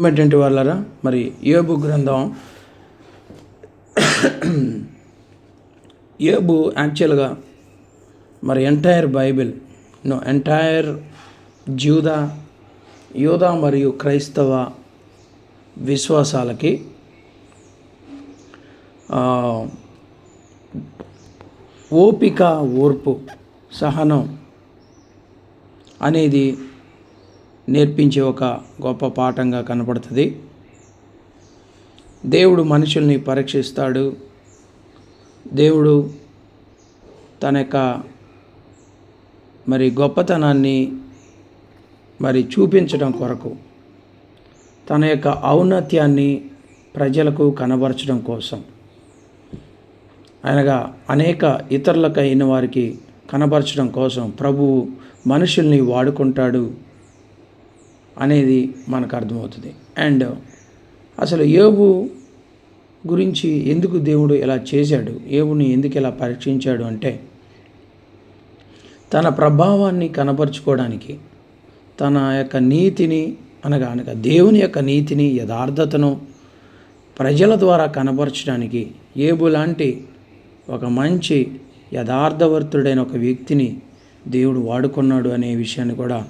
ఏంటంటే వాళ్ళరా? మరి ఏబు గ్రంథం. ఏబు యాక్చువల్గా మరి ఎంటైర్ బైబిల్ నో ఎంటైర్ జూదా యూదా మరియు క్రైస్తవ విశ్వాసాలకి ఓపిక ఓర్పు సహనం అనేది నేర్పించే ఒక గొప్ప పాఠంగా కనపడుతుంది. దేవుడు మనుషుల్ని పరీక్షిస్తాడు. దేవుడు తన యొక్క మరి గొప్పతనాన్ని మరి చూపించడం కొరకు తన యొక్క ఔన్నత్యాన్ని ప్రజలకు కనబరచడం కోసం. అనగా అనేక ఇతరులకు అయిన వారికి కనబరచడం కోసం ప్రభువు మనుషుల్ని వాడుకుంటాడు. అనేది మనకు అర్థమవుతుంది. అండ్ అసలు యోబు గురించి ఎందుకు దేవుడు ఇలా చేశాడు? ఏబుని ఎందుకు ఇలా పరీక్షించాడు అంటే తన ప్రభావాన్ని కనపరుచుకోవడానికి తన యొక్క నీతిని అనగా అనగా దేవుని యొక్క నీతిని యథార్థతను ప్రజల ద్వారా కనపరచడానికి ఏబు లాంటి ఒక మంచి యథార్థవర్తుడైన ఒక వ్యక్తిని దేవుడు వాడుకున్నాడు అనే విషయాన్ని కూడా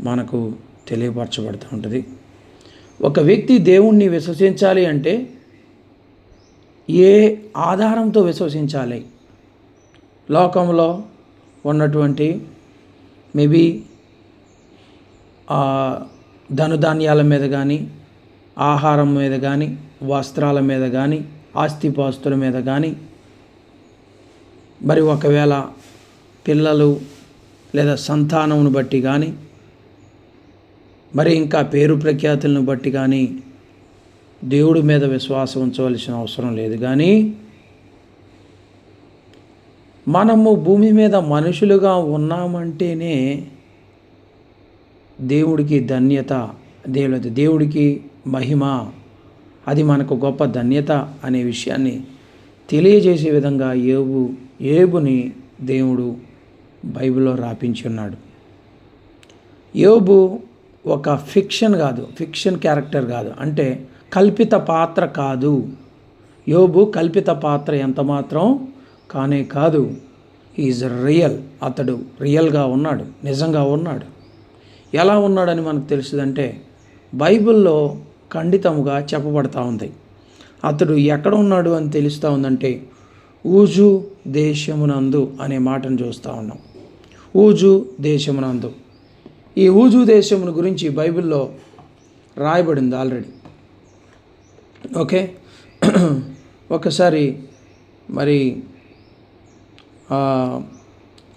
మనకు తెలియపరచబడుతూ ఉంటుంది. ఒక వ్యక్తి దేవుణ్ణి విశ్వసించాలి అంటే ఏ ఆధారంతో విశ్వసించాలి? లోకంలో ఉన్నటువంటి మేబీ ధనుధాన్యాల మీద కానీ ఆహారం మీద కానీ వస్త్రాల మీద కానీ ఆస్తిపాస్తుల మీద కానీ మరి ఒకవేళ పిల్లలు లేదా సంతానమును బట్టి కానీ మరి ఇంకా పేరు ప్రఖ్యాతులను బట్టి కానీ దేవుడి మీద విశ్వాసం ఉంచవలసిన అవసరం లేదు. కానీ మనము భూమి మీద మనుషులుగా ఉన్నామంటేనే దేవుడికి ధన్యత దేవుడి దేవుడికి మహిమ అది మనకు గొప్ప ధన్యత అనే విషయాన్ని తెలియజేసే విధంగా ఏబు ఏబుని దేవుడు బైబిల్లో రాపించి ఉన్నాడు. యోబు ఒక ఫిక్షన్ కాదు ఫిక్షన్ క్యారెక్టర్ కాదు. అంటే కల్పిత పాత్ర కాదు. యోబు కల్పిత పాత్ర ఎంత మాత్రం కానే కాదు. ఈజ్ రియల్ అతడు రియల్గా ఉన్నాడు నిజంగా ఉన్నాడు. ఎలా ఉన్నాడని మనకు తెలుసుదంటే బైబిల్లో ఖండితముగా చెప్పబడతా ఉంది. అతడు ఎక్కడ ఉన్నాడు అని తెలుస్తూ ఉందంటే ఊజు దేశమునందు అనే మాటను చూస్తూ ఉన్నాం. ఊజు దేశమునందు. ఈ ఊజు దేశమును గురించి బైబిల్లో రాయబడింది ఆల్రెడీ. ఓకే? ఒకసారి మరి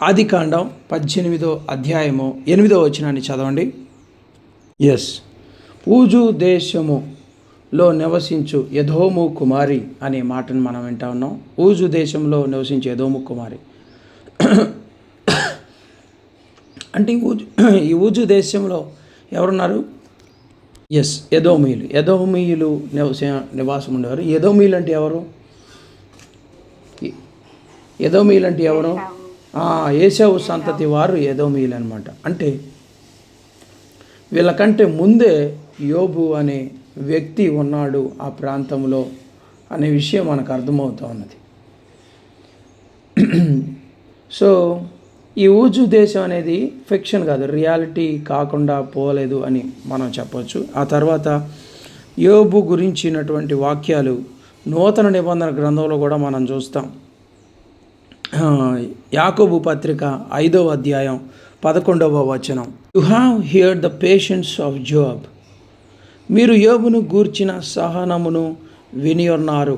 ఆదికాండం పద్దెనిమిదో అధ్యాయము ఎనిమిదో వచనాన్ని చదవండి. ఎస్ ఊజు దేశములో నివసించు యధోము కుమారి అనే మాటను మనం వింటా ఉన్నాం. ఊజు దేశంలో నివసించే యధోము కుమారి. అంటే ఈ ఊజు ఈ ఊజు దేశంలో ఎవరున్నారు? ఎస్ యదోమీయులు. యదోమీయులు నివస నివాసం ఉండేవారు. యదోమీయులు అంటే ఎవరు? యదోమీయులు అంటే ఎవరు? ఆ, ఏసావు సంతతి వారు యదోమీయులు అనమాట అంటే వీళ్ళకంటే ముందే యోబు అనే వ్యక్తి ఉన్నాడు ఆ ప్రాంతంలో అనే విషయం మనకు అర్థమవుతూ ఉన్నది. సో ఈ ఊజు దేశం అనేది ఫిక్షన్ కాదు రియాలిటీ కాకుండా పోలేదు అని మనం చెప్పవచ్చు ఆ తర్వాత యోబు గురించినటువంటి వాక్యాలు నూతన నిబంధన గ్రంథంలో కూడా మనం చూస్తాం. యాకోబు పత్రిక ఐదవ అధ్యాయం పదకొండవ వచనం. You have hear the patience of Job మీరు యోబును గూర్చిన సహనమును వినియున్నారు.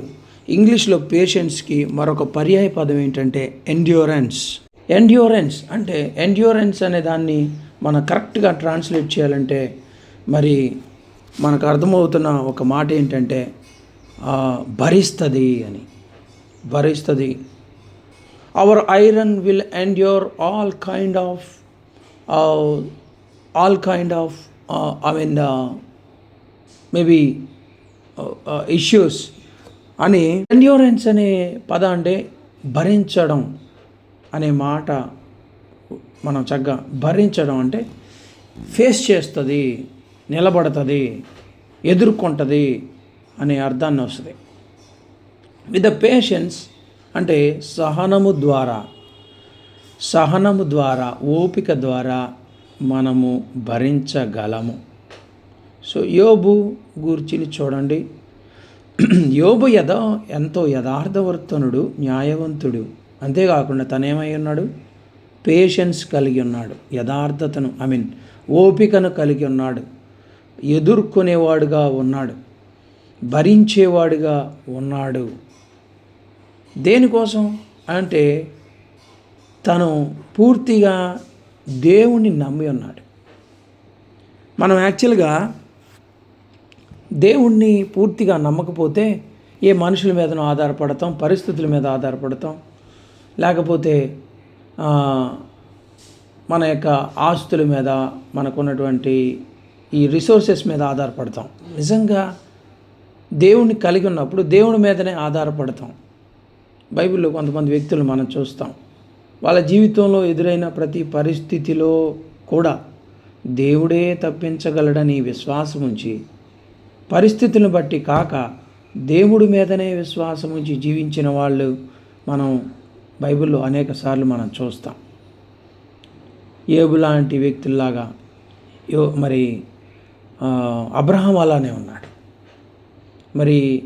ఇంగ్లీష్లో పేషెన్స్కి మరొక పర్యాయ పదం ఏంటంటే ఎండ్యూరెన్స్ ఎండ్యూరెన్స్ అంటే ఎండ్యూరెన్స్ అనే దాన్ని మనం కరెక్ట్గా ట్రాన్స్లేట్ చేయాలంటే మరి మనకు అర్థమవుతున్న ఒక మాట ఏంటంటే భరిస్తుంది అని. భరిస్తుంది. Our iron will endure all kind of all kind of I mean maybe issues అని. ఎండ్యూరెన్స్ అనే పదం అంటే భరించడం. అనే మాట మనం చక్కగా భరించడం అంటే ఫేస్ చేస్తుంది నిలబడుతుంది ఎదుర్కొంటుంది అనే అర్థాన్ని వస్తుంది. విత్ ద పేషెన్స్ అంటే సహనము ద్వారా సహనము ద్వారా ఓపిక ద్వారా మనము భరించగలము. సో యోబు గూర్చిని చూడండి. యోబు యథ ఎంతో యథార్థవర్తనుడు న్యాయవంతుడు. అంతేకాకుండా తనేమై ఉన్నాడు? పేషెన్స్ కలిగి ఉన్నాడు. యథార్థతను ఐ మీన్ ఓపికను కలిగి ఉన్నాడు. ఎదుర్కొనేవాడుగా ఉన్నాడు. భరించేవాడుగా ఉన్నాడు. దేనికోసం? అంటే తను పూర్తిగా దేవుణ్ణి నమ్మి ఉన్నాడు. మనం యాక్చువల్గా దేవుణ్ణి పూర్తిగా నమ్మకపోతే ఏ మనుషుల మీదనో ఆధారపడతాం? పరిస్థితుల మీద ఆధారపడతాం? లేకపోతే మన యొక్క ఆస్తుల మీద మనకున్నటువంటి ఈ రిసోర్సెస్ మీద ఆధారపడతాం. నిజంగా దేవుణ్ణి కలిగి ఉన్నప్పుడు దేవుడి మీదనే ఆధారపడతాం. బైబిల్లో కొంతమంది వ్యక్తులు మనం చూస్తాం. వాళ్ళ జీవితంలో ఎదురైన ప్రతి పరిస్థితిలో కూడా దేవుడే తప్పించగలడని విశ్వాసం ఉంచి పరిస్థితులను బట్టి కాక దేవుడి మీదనే విశ్వాసం ఉంచి జీవించిన వాళ్ళు మనం బైబిల్లో అనేక సార్లు మనం చూస్తాం. ఏబు లాంటి వ్యక్తుల్లాగా యో మరి అబ్రహం అబ్రహాం అలానే ఉన్నాడు. మరి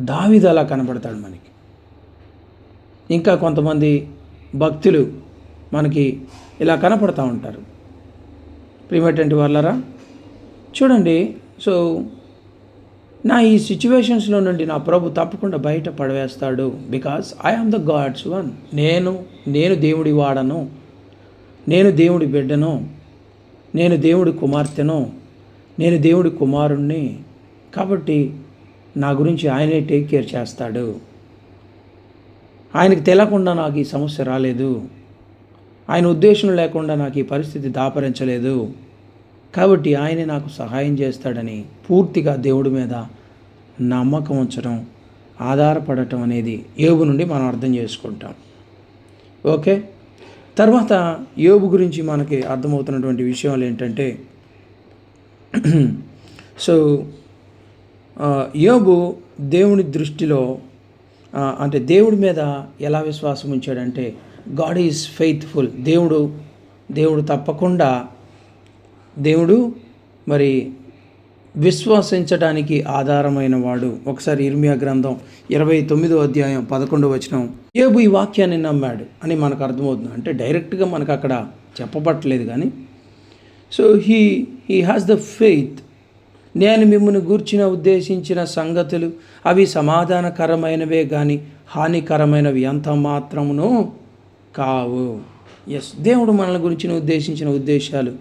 దావీదు అలా కనబడతాడు మనకి. ఇంకా కొంతమంది భక్తులు మనకి ఇలా కనపడతా ఉంటారు. ప్రియమైనటువంటి వాళ్ళరా చూడండి. సో నా ఈ సిచ్యువేషన్స్లో నుండి నా ప్రభు తప్పకుండా బయట పడవేస్తాడు. Because I am the God's one నేను నేను దేవుడి వాడను. నేను దేవుడి బిడ్డను. నేను దేవుడి కుమార్తెను. నేను దేవుడి కుమారుణ్ణి. కాబట్టి నా గురించి ఆయనే టేక్ కేర్ చేస్తాడు. ఆయనకు తెలియకుండా నాకు ఈ సమస్య రాలేదు. ఆయన ఉద్దేశం లేకుండా నాకు ఈ పరిస్థితి దాపరించలేదు. కాబట్టి ఆయనే నాకు సహాయం చేస్తాడని పూర్తిగా దేవుడి మీద నమ్మకం ఉంచడం ఆధారపడటం అనేది యోబు నుండి మనం అర్థం చేసుకుంటాం. ఓకే? తర్వాత యోబు గురించి మనకి అర్థమవుతున్నటువంటి విషయాలు ఏంటంటే సో యోగు యోబు దేవుని దృష్టిలో అంటే దేవుడి మీద ఎలా విశ్వాసం ఉంచాడంటే గాడ్ ఈజ్ ఫెయిత్ఫుల్. దేవుడు దేవుడు తప్పకుండా దేవుడు మరి విశ్వసించడానికి ఆధారమైన వాడు ఒకసారి ఇర్మియా గ్రంథం ఇరవై తొమ్మిదో అధ్యాయం పదకొండవ వచనం. ఏబు ఈ వాక్యాన్ని నమ్మాడు అని మనకు అర్థమవుతుంది. అంటే డైరెక్ట్గా మనకు అక్కడ చెప్పబట్టలేదు కానీ. So he he has the faith. నేను మిమ్మల్ని గూర్చిన ఉద్దేశించిన సంగతులు అవి సమాధానకరమైనవే కానీ హానికరమైనవి ఎంత మాత్రమును కావు. ఎస్ దేవుడు మనల్ని గురించిన ఉద్దేశించిన ఉద్దేశాలు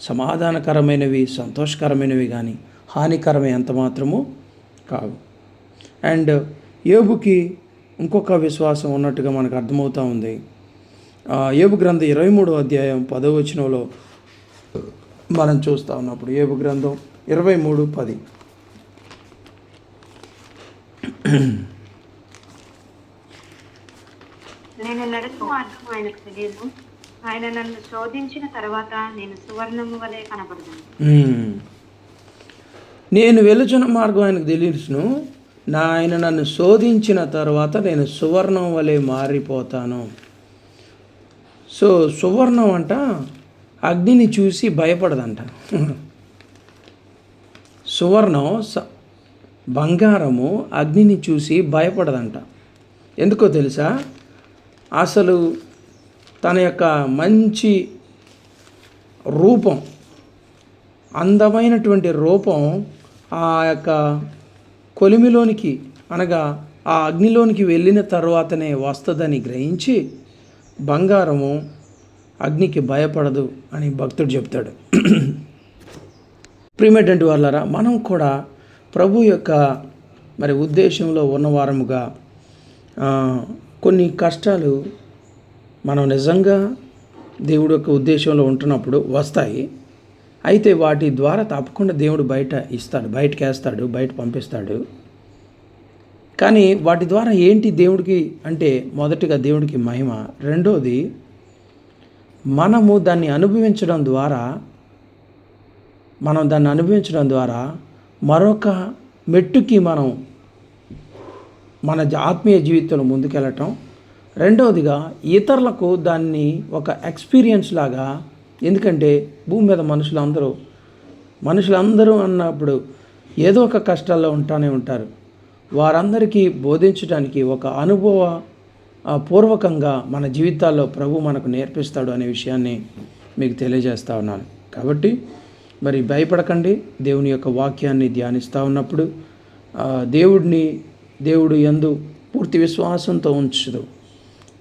సమాధానకరమైనవి సంతోషకరమైనవి కానీ హానికరమే ఎంత మాత్రము కావు అండ్ యోబుకి ఇంకొక విశ్వాసం ఉన్నట్టుగా మనకు అర్థమవుతూ ఉంది. యోబు గ్రంథం ఇరవై మూడో అధ్యాయం పదో వచనంలో మనం చూస్తూ ఉన్నప్పుడు యోబు గ్రంథం ఇరవై మూడు పది. నేను నడుచు మార్గం ఆయనకు తెలియదు. ఆయన నన్ను శోధించిన తర్వాత నేను సువర్ణము వలె కనబడదాను. నేను వెలుచున్న మార్గం ఆయనకు తెలియను నా ఆయన నన్ను శోధించిన తర్వాత నేను సువర్ణం వలె మారిపోతాను. సో సువర్ణం అంట అగ్నిని చూసి భయపడదంట. సువర్ణం స- బంగారము అగ్నిని చూసి భయపడదంట. ఎందుకో తెలుసా? అసలు తన యొక్క మంచి రూపం అందమైనటువంటి రూపం ఆ యొక్క కొలిమిలోనికి అనగా ఆ అగ్నిలోనికి వెళ్ళిన తర్వాతనే వస్తుందని గ్రహించి బంగారము అగ్నికి భయపడదు అని భక్తుడు చెప్తాడు. ప్రియమైనటువంటి వాళ్ళరా మనం కూడా ప్రభు యొక్క మరి ఉద్దేశంలో ఉన్నవారముగా కొన్ని కష్టాలు మనం నిజంగా దేవుడు యొక్క ఉద్దేశంలో ఉంటున్నప్పుడు వస్తాయి. అయితే వాటి ద్వారా తప్పకుండా దేవుడు బయట ఇస్తాడు బయటకు వేస్తాడు బయట పంపిస్తాడు. కానీ వాటి ద్వారా ఏంటి దేవుడికి అంటే మొదటిగా దేవుడికి మహిమ? రెండోది మనము దాన్ని అనుభవించడం ద్వారా మనం దాన్ని అనుభవించడం ద్వారా మరొక మెట్టుకి మనం మన ఆత్మీయ జీవితంలో ముందుకెళ్ళటం. రెండవదిగా ఇతరులకు దాన్ని ఒక ఎక్స్పీరియన్స్ లాగా ఎందుకంటే భూమి మీద మనుషులందరూ మనుషులందరూ అన్నప్పుడు ఏదో ఒక కష్టాల్లో ఉంటానే ఉంటారు. వారందరికీ బోధించడానికి ఒక అనుభవ పూర్వకంగా మన జీవితాల్లో ప్రభు మనకు నేర్పిస్తాడు అనే విషయాన్ని మీకు తెలియజేస్తా ఉన్నాను. కాబట్టి మరి భయపడకండి. దేవుని యొక్క వాక్యాన్ని ధ్యానిస్తూ ఉన్నప్పుడు దేవుడిని దేవుడు ఎందు పూర్తి విశ్వాసంతో ఉంచదు.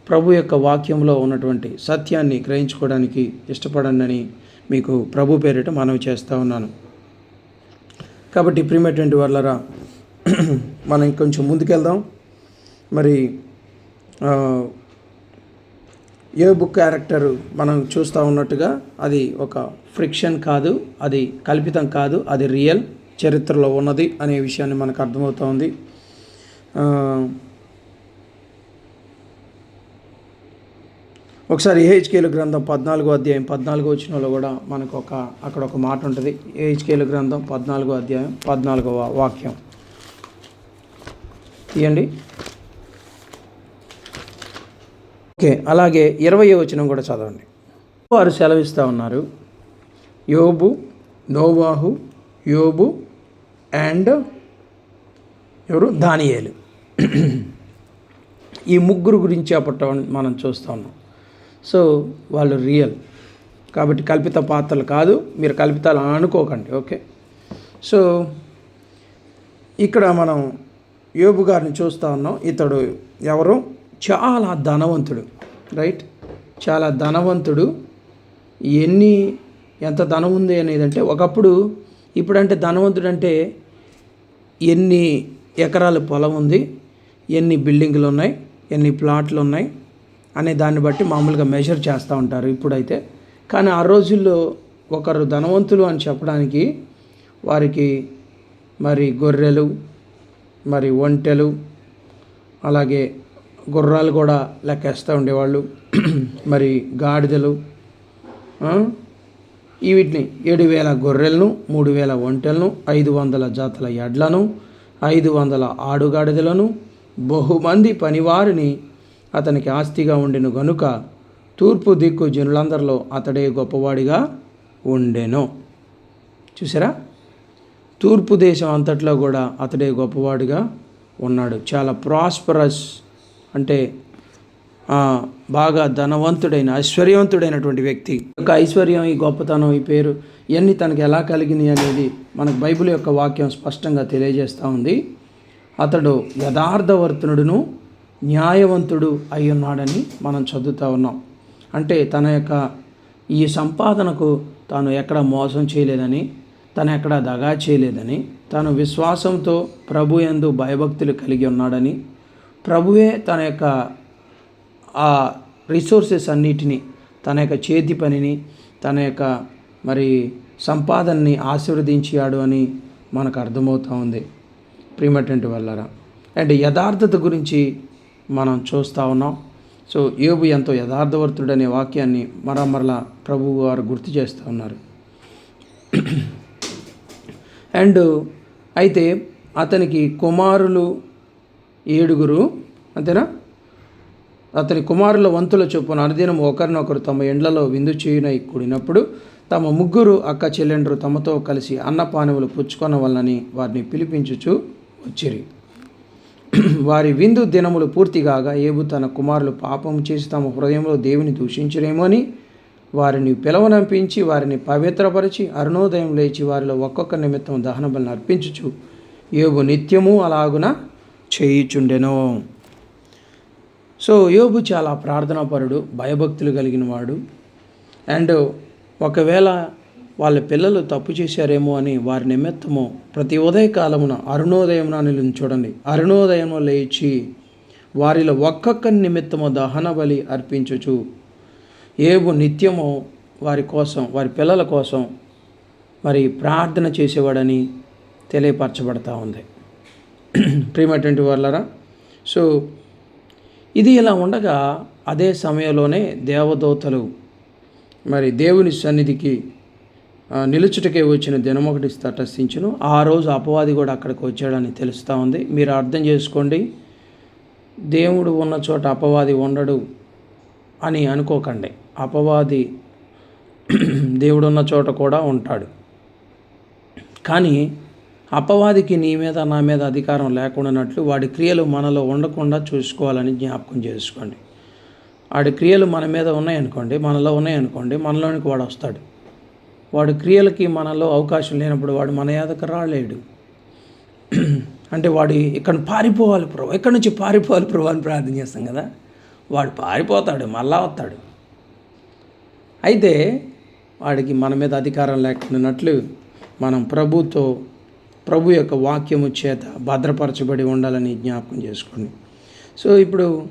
ప్రభు యొక్క వాక్యంలో ఉన్నటువంటి సత్యాన్ని గ్రహించుకోవడానికి ఇష్టపడండి మీకు ప్రభు పేరిట మనవి చేస్తూ ఉన్నాను. కాబట్టి ప్రియమైనటువంటి వాళ్ళరా మనం కొంచెం ముందుకెళ్దాం. మరి ఏ బుక్ క్యారెక్టర్ మనం చూస్తూ ఉన్నట్టుగా అది ఒక ఫ్రిక్షన్ కాదు అది కల్పితం కాదు అది రియల్ చరిత్రలో ఉన్నది అనే విషయాన్ని మనకు అర్థమవుతోంది ఒకసారి ఏహెచ్కేలు గ్రంథం పద్నాలుగో అధ్యాయం పద్నాలుగో వచ్చినలో కూడా మనకు ఒక అక్కడ ఒక మాట ఉంటుంది. ఏహెచ్కేలు గ్రంథం పద్నాలుగో అధ్యాయం పద్నాలుగో వాక్యం. తీయండి. ఓకే అలాగే ఇరవై వచనం కూడా చదవండి. వారు సెలవిస్తూ ఉన్నారు. యోబు నోవాహు యోబు అండ్ ఎవరు? దానియేలు. ఈ ముగ్గురు గురించి అప్పట్లో మనం చూస్తూ ఉన్నాం. సో వాళ్ళు రియల్ కాబట్టి కల్పిత పాత్రలు కాదు మీరు కల్పితాలు అనుకోకండి ఓకే? సో ఇక్కడ మనం యోబు గారిని చూస్తూ ఉన్నాం. ఇతడు ఎవరు? చాలా ధనవంతుడు రైట్ చాలా ధనవంతుడు. ఎన్ని ఎంత ధనం ఉంది అనేది అంటే ఒకప్పుడు ఇప్పుడంటే ధనవంతుడు అంటే ఎన్ని ఎకరాల పొలం ఉంది ఎన్ని బిల్డింగ్లు ఉన్నాయి ఎన్ని ప్లాట్లు ఉన్నాయి అనే దాన్ని బట్టి మామూలుగా మెజర్ చేస్తూ ఉంటారు ఇప్పుడైతే. కానీ ఆ రోజుల్లో ఒకరు ధనవంతులు అని చెప్పడానికి వారికి మరి గొర్రెలు మరి ఒంటెలు అలాగే గుర్రాలు కూడా లెక్కేస్తూ ఉండేవాళ్ళు. మరి గాడిదలు వీటిని ఏడు వేల గొర్రెలను మూడు వేల ఒంటెలను ఐదు వందల జాతల ఎడ్లను ఐదు వందల ఆడుగాడిదలను బహుమంది పనివారిని అతనికి ఆస్తిగా ఉండిను గనుక తూర్పు దిక్కు జనులందరిలో అతడే గొప్పవాడిగా ఉండెను. చూసారా తూర్పు దేశం అంతట్లో కూడా అతడే గొప్పవాడిగా ఉన్నాడు. చాలా ప్రాస్పరస్ అంటే బాగా ధనవంతుడైన ఐశ్వర్యవంతుడైనటువంటి వ్యక్తి. యొక్క ఐశ్వర్యం ఈ గొప్పతనం ఈ పేరు ఇవన్నీ తనకు ఎలా కలిగినాయి అనేది మనకు బైబిల్ యొక్క వాక్యం స్పష్టంగా తెలియజేస్తూ ఉంది. అతడు యథార్థవర్తనుడును న్యాయవంతుడు అయి ఉన్నాడని మనం చదువుతూ ఉన్నాం. అంటే తన యొక్క ఈ సంపాదనకు తాను ఎక్కడ మోసం చేయలేదని తను ఎక్కడ దగా చేయలేదని తాను విశ్వాసంతో ప్రభు ఎందు భయభక్తులు కలిగి ఉన్నాడని ప్రభువే తన యొక్క ఆ రిసోర్సెస్ అన్నిటినీ తన యొక్క చేతి పనిని తన యొక్క మరి సంపాదనని ఆశీర్వదించాడు అని మనకు అర్థమవుతూ ఉంది. ప్రియమటువంటి వల్లరా అండ్ యథార్థత గురించి మనం చూస్తూ ఉన్నాం. సో యోబు ఎంతో యథార్థవర్తుడనే వాక్యాన్ని మరలా మరలా ప్రభువు వారు గుర్తు చేస్తూ ఉన్నారు. అండ్ అయితే అతనికి కుమారులు ఏడుగురు అంతేనా? అతని కుమారుల వంతుల చొప్పున అనుదినం ఒకరినొకరు తమ ఎండ్లలో విందు చేయునై కూడినప్పుడు తమ ముగ్గురు అక్క చెల్లెండ్రు తమతో కలిసి అన్నపానములు పుచ్చుకొన వలనని వారిని పిలిపించుచు వచ్చిరి. వారి విందు దినములు పూర్తిగాగా ఏబు తన కుమారులు పాపం చేసి తమ హృదయంలో దేవుని దూషించరేమో అని వారిని పిలవనంపించి వారిని పవిత్రపరిచి అరుణోదయం లేచి వారిలో ఒక్కొక్క నిమిత్తం దహన బలిని అర్పించుచు యోబు నిత్యము అలాగున చేయుచుండెను. సో యోబు చాలా ప్రార్థనాపరుడు భయభక్తులు కలిగిన వాడు అండ్ ఒకవేళ వాళ్ళ పిల్లలు తప్పు చేశారేమో అని వారి నిమిత్తము ప్రతి ఉదయకాలమున అరుణోదయమున నిలిచి చూడండి. అరుణోదయము లేచి వారిలో ఒక్కొక్క నిమిత్తము దహన బలి అర్పించుచు ఏబు నిత్యము వారి కోసం వారి పిల్లల కోసం మరి ప్రార్థన చేసేవాడని తెలియపరచబడతా ఉంది. ప్రియమైనటువంటి వాళ్ళరా సో ఇది ఇలా ఉండగా అదే సమయంలోనే దేవదూతలు మరి దేవుని సన్నిధికి నిలుచుటకే వచ్చిన దినం ఒకటి తటస్థించును. ఆ రోజు అపవాది కూడా అక్కడికి వచ్చాడని తెలుస్తూ ఉంది. మీరు అర్థం చేసుకోండి. దేవుడు ఉన్న చోట అపవాది ఉండడు అని అనుకోకండి. అపవాది దేవుడు ఉన్న చోట కూడా ఉంటాడు. కానీ అపవాదికి నీ మీద నా మీద అధికారం లేకుండానట్లు వాడి క్రియలు మనలో ఉండకుండా చూసుకోవాలని జ్ఞాపకం చేసుకోండి. వాడి క్రియలు మన మీద ఉన్నాయనుకోండి మనలో ఉన్నాయనుకోండి మనలోనికి వాడు వస్తాడు. వాడు క్రియలకి మనలో అవకాశం లేనప్పుడు వాడు మన యాదకు రాలేడు. అంటే వాడు ఇక్కడ పారిపోవాలి ప్రభు ఎక్కడి నుంచి పారిపోవాలి ప్రభు అని ప్రార్థన చేస్తాం కదా? వాడు పారిపోతాడు మళ్ళా వస్తాడు. అయితే వాడికి మన మీద అధికారం లేకున్నట్లు మనం ప్రభుతో ప్రభు యొక్క వాక్యము చేత భద్రపరచబడి ఉండాలని జ్ఞాపకం చేసుకోండి. సో ఇప్పుడు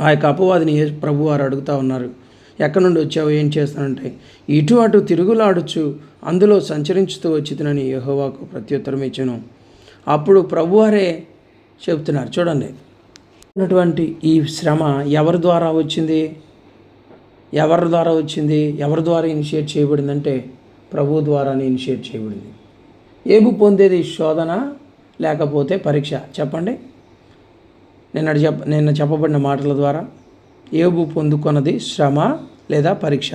ఆ యొక్క అపవాదిని ప్రభు వారు అడుగుతూ ఉన్నారు. ఎక్కడి నుండి వచ్చావు? ఏం చేస్తానంటే ఇటు అటు తిరుగులాడుచు అందులో సంచరించుతూ వచ్చితనని యహోవాకు ప్రత్యుత్తరం ఇచ్చాను. అప్పుడు ప్రభువారే చెబుతున్నారు. చూడండి. ఉన్నటువంటి ఈ శ్రమ ఎవరి ద్వారా వచ్చింది? ఎవరి ద్వారా వచ్చింది? ఎవరి ద్వారా ఇనిషియేట్ చేయబడిందంటే ప్రభు ద్వారానే ఇనిషియేట్ చేయబడింది. ఏబు పొందేది శోధన లేకపోతే పరీక్ష? చెప్పండి. నిన్న చెప్ప నిన్న చెప్పబడిన మాటల ద్వారా. ఏబు పొందుకున్నది శ్రమ లేదా పరీక్ష.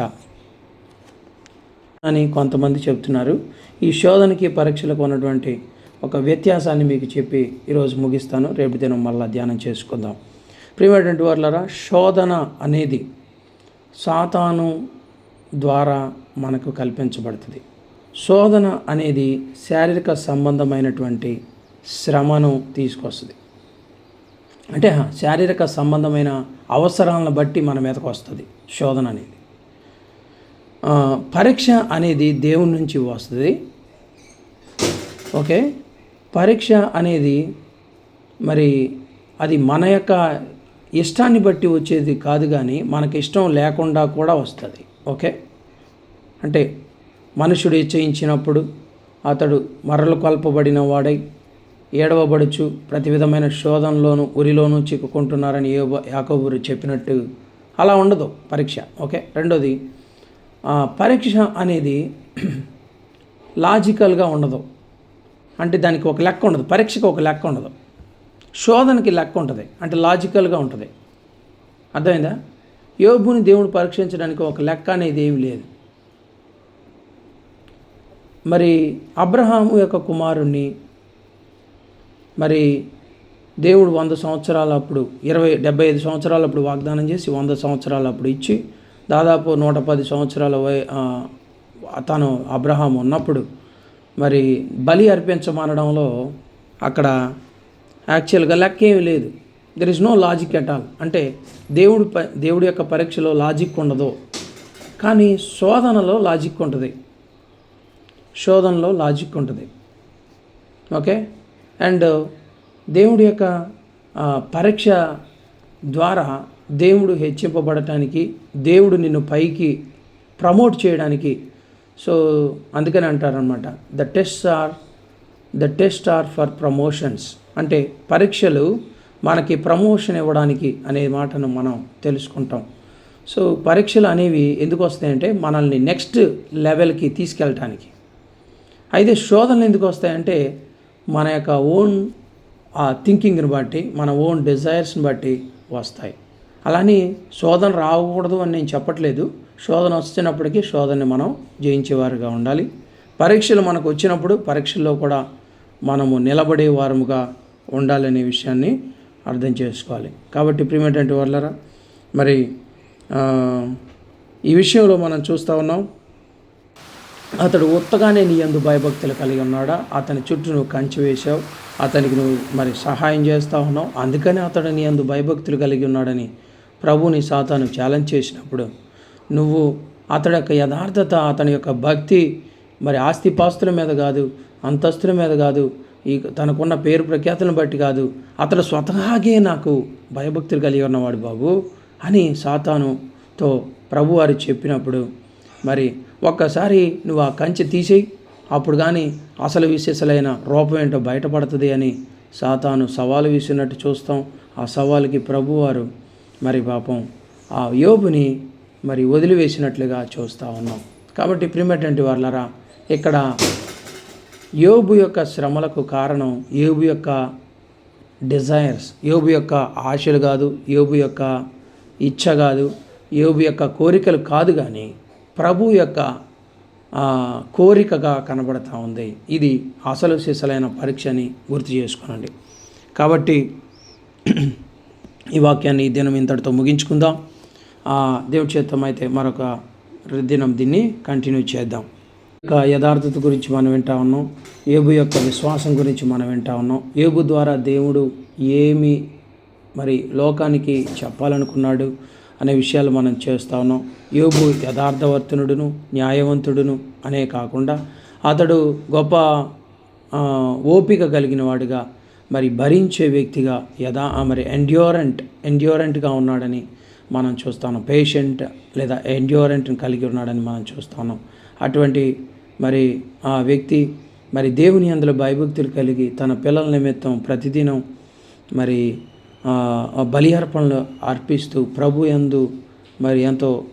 అని కొంతమంది చెప్తున్నారు ఈ శోధనకి పరీక్షలకు ఉన్నటువంటి ఒక వ్యత్యాసాన్ని మీకు చెప్పి ఈరోజు ముగిస్తాను. రేపు దినం మళ్ళీ ధ్యానం చేసుకుందాం. ప్రియమైనటువంటి వాళ్ళరా శోధన అనేది సాతాను ద్వారా మనకు కల్పించబడుతుంది. శోధన అనేది శారీరక సంబంధమైనటువంటి శ్రమను తీసుకొస్తుంది. అంటే శారీరక సంబంధమైన అవసరాలను బట్టి మన మీదకు వస్తుంది శోధన అనేది. పరీక్ష అనేది దేవుని నుంచి వస్తుంది. ఓకే? పరీక్ష అనేది మరి అది మన యొక్క ఇష్టాన్ని బట్టి వచ్చేది కాదు కానీ మనకి ఇష్టం లేకుండా కూడా వస్తుంది. ఓకే? అంటే మనుషుడు చేయించినప్పుడు అతడు మరలు కొల్పబడిన వాడై ఏడవబడుచు ప్రతి విధమైన శోధనలోనూ ఉరిలోనూ చిక్కుకుంటున్నారని యోబ యాకోబురు చెప్పినట్టు అలా ఉండదు పరీక్ష ఓకే? రెండోది పరీక్ష అనేది లాజికల్గా ఉండదు. అంటే దానికి ఒక లెక్క ఉండదు పరీక్షకు ఒక లెక్క ఉండదు. శోధనకి లెక్క ఉంటుంది అంటే లాజికల్గా ఉంటుంది. అర్థమైందా? యోబుని దేవుడు పరీక్షించడానికి ఒక లెక్క అనేది ఏమి లేదు. మరి అబ్రహాము యొక్క కుమారుణ్ణి మరి దేవుడు వంద సంవత్సరాల అప్పుడు ఇరవై డెబ్బై ఐదు సంవత్సరాల అప్పుడు వాగ్దానం చేసి వంద సంవత్సరాల అప్పుడు ఇచ్చి దాదాపు నూట పది సంవత్సరాల వయ తను అబ్రహాం ఉన్నప్పుడు మరి బలి అర్పించమనడంలో అక్కడ యాక్చువల్గా లెక్క ఏమి లేదు. There is no logic at all అంటే దేవుడు ప- దేవుడి యొక్క పరీక్షలో లాజిక్ ఉండదు. కానీ శోధనలో లాజిక్ ఉంటుంది. శోధనలో లాజిక్ ఉంటుంది. ఓకే? అండ్ దేవుడి యొక్క పరీక్ష ద్వారా దేవుడు హెచ్చింపబడటానికి దేవుడు నిన్ను పైకి ప్రమోట్ చేయడానికి. సో అందుకని అంటారనమాట the test or the test or for promotions అంటే పరీక్షలు మనకి ప్రమోషన్ ఇవ్వడానికి అనే మాటను మనం తెలుసుకుంటాం. సో పరీక్షలు అనేవి ఎందుకు వస్తాయంటే మనల్ని నెక్స్ట్ లెవెల్కి తీసుకెళ్ళటానికి. అయితే శోధనలు ఎందుకు వస్తాయంటే మన యొక్క ఓన్ ఆ థింకింగ్ని బట్టి మన ఓన్ డిజైర్స్ని బట్టి వస్తాయి. అలానే శోధన రాకూడదు అని నేను చెప్పట్లేదు. శోధన వచ్చినప్పటికీ శోధనని మనం జయించేవారుగా ఉండాలి. పరీక్షలు మనకు వచ్చినప్పుడు పరీక్షల్లో కూడా మనము నిలబడే వారముగా ఉండాలనే విషయాన్ని అర్థం చేసుకోవాలి. కాబట్టి ప్రియమైనటువంటి వాళ్ళరా మరి ఈ విషయంలో మనం చూస్తూ ఉన్నాం. అతడు ఉత్తగానే నీ అందు భయభక్తులు కలిగి ఉన్నాడా? అతని చుట్టూ నువ్వు కంచి వేశావు. అతనికి నువ్వు మరి సహాయం చేస్తూ ఉన్నావు. అందుకని అతడు నీ అందు భయభక్తులు కలిగి ఉన్నాడని ప్రభుని సాతాను ఛాలెంజ్ చేసినప్పుడు నువ్వు అతడి యొక్క యథార్థత అతని యొక్క భక్తి మరి ఆస్తిపాస్తుల మీద కాదు అంతస్తుల మీద కాదు ఈ తనకున్న పేరు ప్రఖ్యాతులను బట్టి కాదు అతడు స్వతహాగే నాకు భయభక్తులు కలిగి ఉన్నవాడు బాబు అని సాతానుతో ప్రభువారు చెప్పినప్పుడు మరి ఒక్కసారి నువ్వు ఆ కంచె తీసేయి. అప్పుడు కానీ అసలు విశేషలైన రూపం ఏంటో బయటపడుతుంది అని సాతాను సవాలు విసినట్టు చూస్తాం. ఆ సవాలుకి ప్రభువారు మరి పాపం ఆ యోబుని మరి వదిలివేసినట్లుగా చూస్తూ ఉన్నాం. కాబట్టి ప్రిమేటువంటి వాళ్ళరా ఇక్కడ యోబు యొక్క శ్రమలకు కారణం యోబు యొక్క డిజైర్స్ యోబు యొక్క ఆశలు కాదు యోబు యొక్క ఇచ్చ కాదు యోబు యొక్క కోరికలు కాదు కానీ ప్రభు యొక్క కోరికగా కనబడతా ఉంది. ఇది అసలు సిసలైన పరీక్ష అని గుర్తు చేసుకోనండి. కాబట్టి ఈ వాక్యాన్ని ఈ దినం ఇంతటితో ముగించుకుందాం. ఆ, దేవుడి అయితే మరొక దినం దీన్ని కంటిన్యూ చేద్దాం. యొక్క యథార్థత గురించి మనం వింటా ఉన్నాం. ఏబు యొక్క విశ్వాసం గురించి మనం వింటా ఉన్నాం. ఏబు ద్వారా దేవుడు ఏమి మరి లోకానికి చెప్పాలనుకున్నాడు? అనే విషయాలు మనం చేస్తా ఉన్నాం. యోబు యథార్థవర్తనుడును న్యాయవంతుడును అనే కాకుండా అతడు గొప్ప ఓపిక కలిగిన వాడుగా మరి భరించే వ్యక్తిగా యథా ఆ, మరి ఎండ్యూరెంట్ ఎండ్యూరెంట్గా ఉన్నాడని మనం చూస్తాను పేషెంట్ లేదా ఎండ్యూరెంట్ని కలిగి ఉన్నాడని మనం చూస్తాను అటువంటి మరి ఆ వ్యక్తి మరి దేవుని అందులో భయభక్తులు కలిగి తన పిల్లల నిమిత్తం ప్రతిదినం మరి బలి అర్పణలు అర్పిస్తూ ప్రభు ఎందు మరి ఎంతో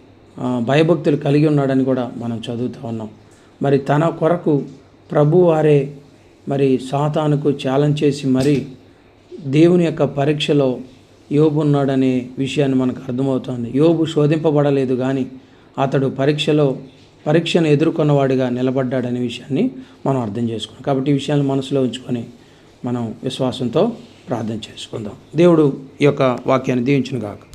భయభక్తులు కలిగి ఉన్నాడని కూడా మనం చదువుతూ ఉన్నాం. మరి తన కొరకు ప్రభు వారే మరి సాతానుకు ఛాలెంజ్ చేసి మరి దేవుని యొక్క పరీక్షలో యోబు ఉన్నాడనే విషయాన్ని మనకు అర్థమవుతోంది. యోబు శోధింపబడలేదు కానీ అతడు పరీక్షలో పరీక్షను ఎదుర్కొన్నవాడిగా నిలబడ్డాడనే విషయాన్ని మనం అర్థం చేసుకున్నాం. కాబట్టి ఈ విషయాన్ని మనసులో ఉంచుకొని మనం విశ్వాసంతో ప్రార్థన చేసుకుందాం. దేవుడు ఈ యొక్క వాక్యాన్ని దీవించును గాక